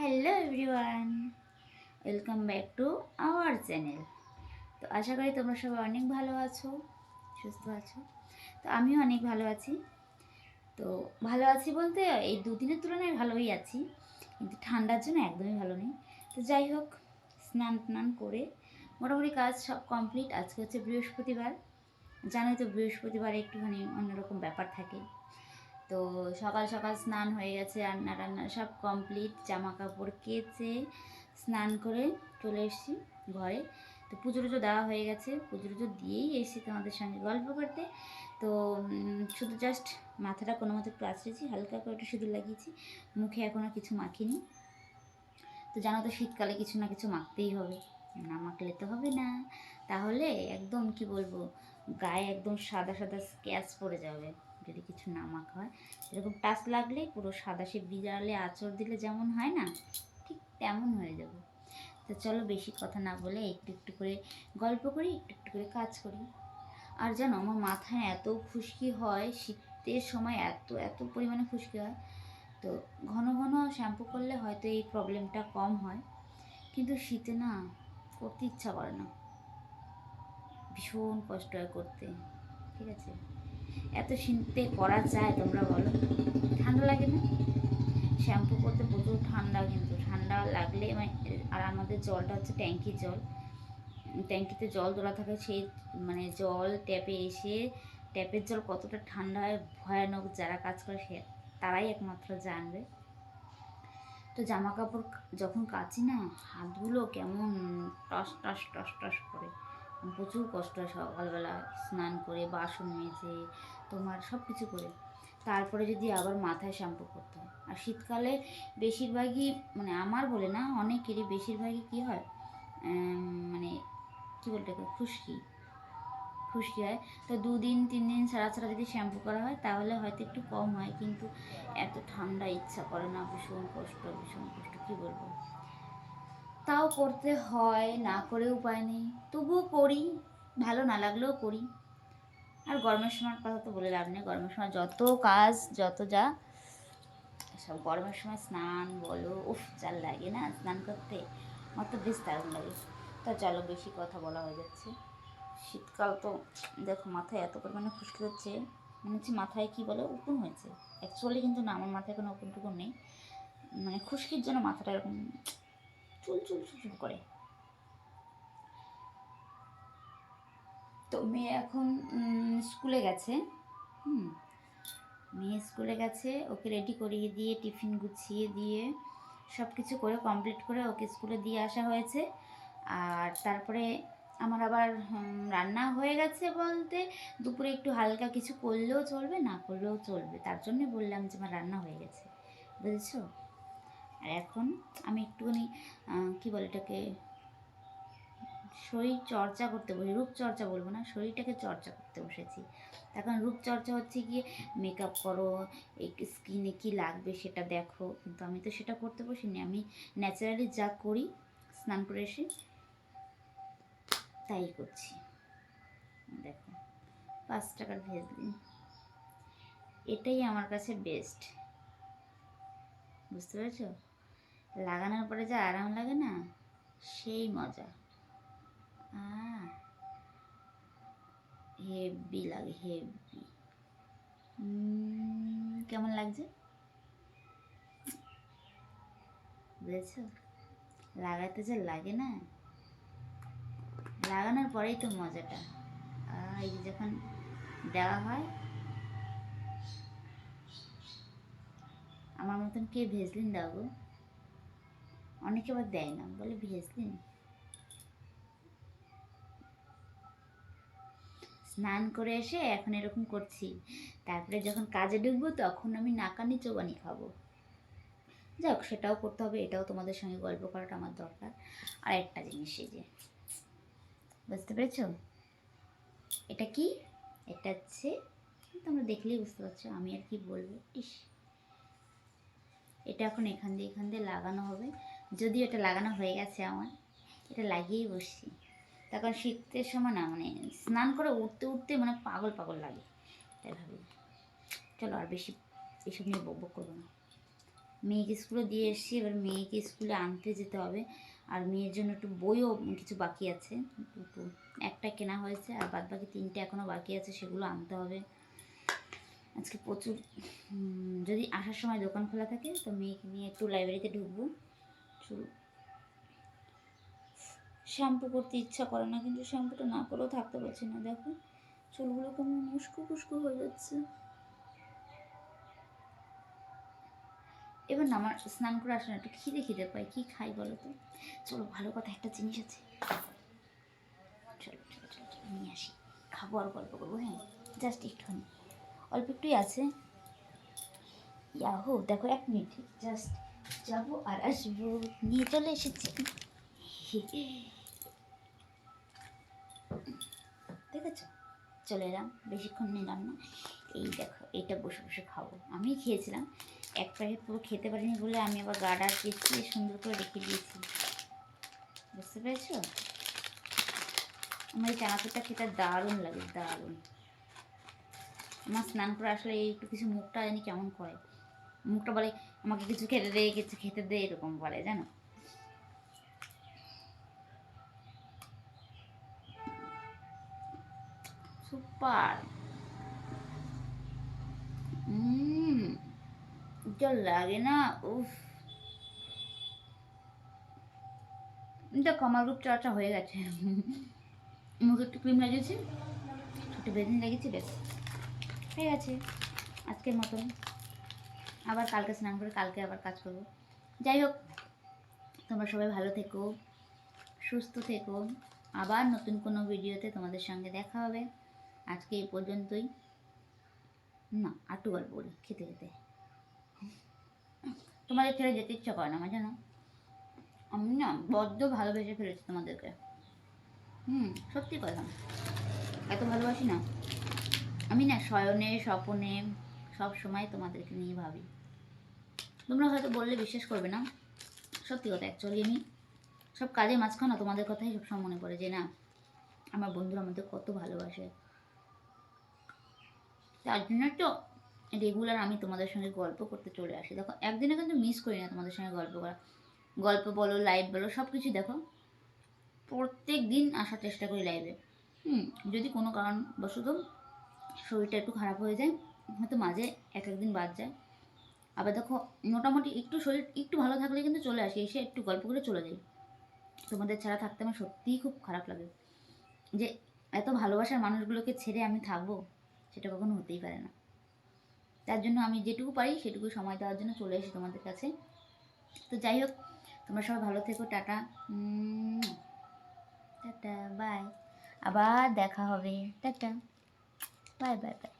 Hello everyone, welcome back to our channel. তো আশা করি তোমরা সবাই অনেক ভালো আছো, সুস্থ আছো। তো আমিও অনেক ভালো আছি। তো ভালো আছি বলতে এই দুদিনের তুলনায় ভালোই আছি, কিন্তু ঠান্ডার জন্য একদমই ভালো নেই। তো যাই হোক, স্নান টান করে মোটামুটি কাজ সব কমপ্লিট। আজকে হচ্ছে বৃহস্পতিবার। জানোই তো বৃহস্পতিবার একটুখানি অন্যরকম ব্যাপার থাকে। তো সকাল সকাল স্নান হয়ে গেছে, রান্না টান্না সব কমপ্লিট জামা কাপড় কেচে স্নান করে চলে এসেছি ঘরে। তো পুজো টুজো দেওয়া হয়ে গেছে পুজো টুজো দিয়েই এসেছি তোমাদের সঙ্গে গল্প করতে। তো শুধু জাস্ট মাথাটা কোনো মতো একটু আঁচড়েছি, হালকা করে একটু সিঁদুর লাগিয়েছি, মুখে এখনও কিছু মাখিনি। তো জানো তো শীতকালে কিছু না কিছু মাখতেই হবে, না মাখলে তো হবে না। তাহলে একদম কি বলব, গায়ে একদম সাদা সাদা স্ক্যাচ পড়ে যাবে। যদি কিছু না মাখা হয়। এরকম টাচ লাগলেই পুরো সাদা সে বিড়ালে আঁচড় দিলে যেমন হয় না, ঠিক তেমন হয়ে যাবে। তো চলো বেশি কথা না বলে একটু একটু করে গল্প করি, একটু একটু করে কাজ করি। আর জানো আমার মাথায় এত খুশকি হয়, শীতের সময় এত এত পরিমাণে খুশকি হয়। তো ঘন ঘন শ্যাম্পু করলে হয়তো এই প্রবলেমটা কম হয়। কিন্তু শীতে না করতে ইচ্ছা করে না। ভীষণ কষ্ট হয় করতে, ঠিক আছে? এত শীতে করা যায় তোমরা বলো। ঠান্ডা লাগে না? শ্যাম্পু করতে প্রচুর ঠান্ডা কিন্তু, ঠান্ডা লাগলে মানে আর আমাদের জলটা হচ্ছে ট্যাঙ্কির জল। ট্যাঙ্কিতে জল তোলা থাকে, সেই মানে জল ট্যাপে এসে ট্যাপের জল কতটা ঠান্ডা হয়, ভয়ানক যারা কাজ করে সে তারাই একমাত্র জানবে। তো জামা কাপড় যখন কাচি না, হাতগুলো কেমন টস টস টস টস করে। প্রচুর কষ্ট হয় সকালবেলা স্নান করে, বাসন মেজে, তোমার সব কিছু করে। তারপরে যদি আবার মাথায় শ্যাম্পু করতে হয়। আর শীতকালে বেশিরভাগই মানে আমার বলে না, অনেকেরই বেশিরভাগই কী হয় মানে কী বলতে খুশকি। খুশকি হয়। তো দুদিন তিন দিন ছাড়া ছাড়া যদি শ্যাম্পু করা হয়, তাহলে হয়তো একটু কম হয়। কিন্তু এত ঠান্ডা ইচ্ছা করে না, ভীষণ কষ্ট ভীষণ কষ্ট, কী বলব? তাও করতে হয়, না করে উপায় নেই। তবুও করি, ভালো না লাগলেও করি। আর গরমের সময় কথা তো বলে লাভ নেই। গরমের সময় যত কাজ, যত যা সব গরমের সময় স্নান বলো, উফ, চাল লাগে না স্নান করতে? আমার তো বেশ দারুণ লাগে। তা চলো বেশি কথা বলা হয়ে যাচ্ছে। শীতকাল তো, দেখো মাথায় এত পরিমাণে খুশকি হচ্ছে। মনে হচ্ছে মাথায় কী বলে, উকুন হয়েছে। অ্যাকচুয়ালি কিন্তু না, আমার মাথায় কোনো উকুন টুকুন নেই। মানে খুশকির জন্য মাথাটা এরকম চুল চুল চুল চুল করে তো মেয়ে এখন স্কুলে গেছে হুম মেয়ে স্কুলে গেছে ওকে রেডি করিয়ে দিয়ে টিফিন গুছিয়ে দিয়ে সব কিছু করে কমপ্লিট করে ওকে স্কুলে দিয়ে আসা হয়েছে আর তারপরে আমার আবার রান্না হয়ে গেছে বলতে দুপুরে একটু হালকা কিছু করলেও চলবে না করলেও চলবে তার জন্যে বললাম যে আমার রান্না হয়ে গেছে বুঝেছ আর এখন আমি একটুখানি কি বলে এটাকে, শরীর চর্চা করতে বসে রূপচর্চা বলব না, শরীরটাকে চর্চা করতে বসেছি। এখন রূপচর্চা হচ্ছে গিয়ে মেকআপ করো, এই স্কিনে কি লাগবে সেটা দেখো, কিন্তু আমি তো সেটা করতে বসিনি। আমি ন্যাচারালি যা করি, স্নান করে এসে তাই করছি। দেখো, পাঁচ টাকার ভেজ দিন। এটাই আমার কাছে বেস্ট বুঝতে পেরেছ? লাগানোর পরে যা আরাম লাগে না, সেই মজা। হেভি লাগে, হেভি। কেমন লাগছে? বুঝেছ? লাগাতে যে লাগে না, লাগানোর পরেই তো মজাটা। এই যখন দেওয়া হয়, আমার মতন কে ভেজলিন দাও গো? অনেকে আবার দেয় না, বলে ভেজলিন স্নান করে এসে এখন এরকম করছি। তারপরে যখন কাজে ঢুকবো তখন আমি নাকানি চোবানি খাব। যাক, সেটাও করতে হবে, এটাও তোমাদের সঙ্গে গল্প করাটা আমার দরকার। আর একটা জিনিস এই যে, বুঝতে পেরেছ? এটা কি? এটা হচ্ছে তোমরা দেখলেই বুঝতে পারছ, আমি আর কি বলব? ইস। এটা এখন এখান দিয়ে এখান দিয়ে লাগানো হবে। যদিও এটা লাগানো হয়ে গেছে আমার, এটা লাগিয়েই বসছি। তখন শীতের সময় না মানে স্নান করে উঠতে উঠতে মানে পাগল পাগল লাগে, তাই ভাবি চলো আর বেশি এসব নিয়ে বক করব না। মেয়েকে স্কুলে দিয়ে এসেছি, এবার মেয়েকে স্কুলে আনতে যেতে হবে। আর মেয়ের জন্য একটু বইও কিছু বাকি আছে, একটা কেনা হয়েছে, আর বাদ বাকি তিনটে এখনও বাকি আছে, সেগুলো আনতে হবে। আজকে প্রচুর যদি আসার সময় দোকান খোলা থাকে, তো মেয়েকে নিয়ে একটু লাইব্রেরিতে ঢুকবো। চুল শ্যাম্পু করতে ইচ্ছা করে না, কিন্তু শ্যাম্পুটা না করেও থাকতে পারছি না। দেখো, চুলগুলো কেমন উস্কো খুস্কো হয়ে যাচ্ছে। এবার আমার স্নান করে আসলে একটু খিদে খিদে পাই কি খাই বলো তো? চলো, ভালো কথা একটা জিনিস আছে। চলো চলো চলো চলো, নিয়ে আসি। খাব আর গল্প করব হ্যাঁ? জাস্ট একটুখানি। অল্প একটুই আছে। ইয়াহো দেখো, এক মিনিট জাস্ট যাব আর আসব। নিয়ে চলে এসেছি। দেখেছ? চলে এলাম। বেশিক্ষণ নিলাম না। এই দেখো, এইটা বসে বসে খাব। আমি খেয়েছিলাম। এক প্যাকেট পুরো খেতে পারিনি বলে আমি আবার গাডার পেঁচিয়ে সুন্দর করে রেখে দিয়েছি। বুঝতে পেরেছ? আমার এই চানাচুরটা খেতে দারুণ লাগে, দারুণ। আমার স্নান করে আসলে একটু কিছু মুখটা জানি কেমন করে। মুখটা বলে আমাকে কিছু খেতে দে, কিছু খেতে দে, এরকম বলে, জানো? সুপার। যা লাগে না, উফ। দেখো, আমার রূপ চর্চা হয়ে গেছে। মুখে একটু ক্রিম লাগিয়েছি একটু বেদিন লাগিয়েছি বেশ হয়ে গেছে, আজকের মতন। আবার কালকে স্নান করে কালকে আবার কাজ করব। যাই হোক, তোমরা সবাই ভালো থেকো, সুস্থ থেকো। আবার নতুন কোনো ভিডিওতে তোমাদের সঙ্গে দেখা হবে। আজকে এই পর্যন্তই। না আটু গল্প বলি, খেতে খেতে। তোমাদের ছেড়ে যেতে ইচ্ছা করে না আমার জানো? আমি না বড্ড ভালোবেসে ফেলেছি তোমাদেরকে। হুম, সত্যি কথা। এত ভালোবাসি না। আমি না শয়নে স্বপনে সব সময় তোমাদেরকে নিয়ে ভাবি। তোমরা হয়তো বললে বিশ্বাস করবে না। সত্যি কথা অ্যাকচুয়ালি আমি সব কাজের মাঝখানে তোমাদের কথাই সবসময় মনে পড়ে যে, না, আমার বন্ধুরা আমাদের কত ভালোবাসে। তার জন্য তো রেগুলার আমি তোমাদের সঙ্গে গল্প করতে চলে আসি। দেখো একদিনে কিন্তু মিস করি না তোমাদের সঙ্গে গল্প করা। গল্প বলো লাইভ বলো, সব কিছু দেখো। প্রত্যেক দিন আসার চেষ্টা করি লাইভে হুম, যদি কোনো কারণবশত শরীরটা একটু খারাপ হয়ে যায় হয়তো মাঝে এক একদিন বাদ যায়। আবার দেখো, মোটামুটি একটু শরীর একটু ভালো থাকলে কিন্তু চলে আসি, এসে একটু গল্প করে চলে যাই। তোমাদের ছাড়া থাকতে আমার সত্যিই খুব খারাপ লাগে। যে এত ভালোবাসার মানুষগুলোকে ছেড়ে আমি থাকব, সেটা কখনো হতেই পারে না। তার জন্য আমি যেটুকু পারি, সেটুকু সময় দেওয়ার জন্য চলে এসি তোমাদের কাছে। তো যাই হোক, তোমরা সবাই ভালো থেকো, টাটা। Tata, by. আবার দেখা হবে। টাটা। Bye bye bye.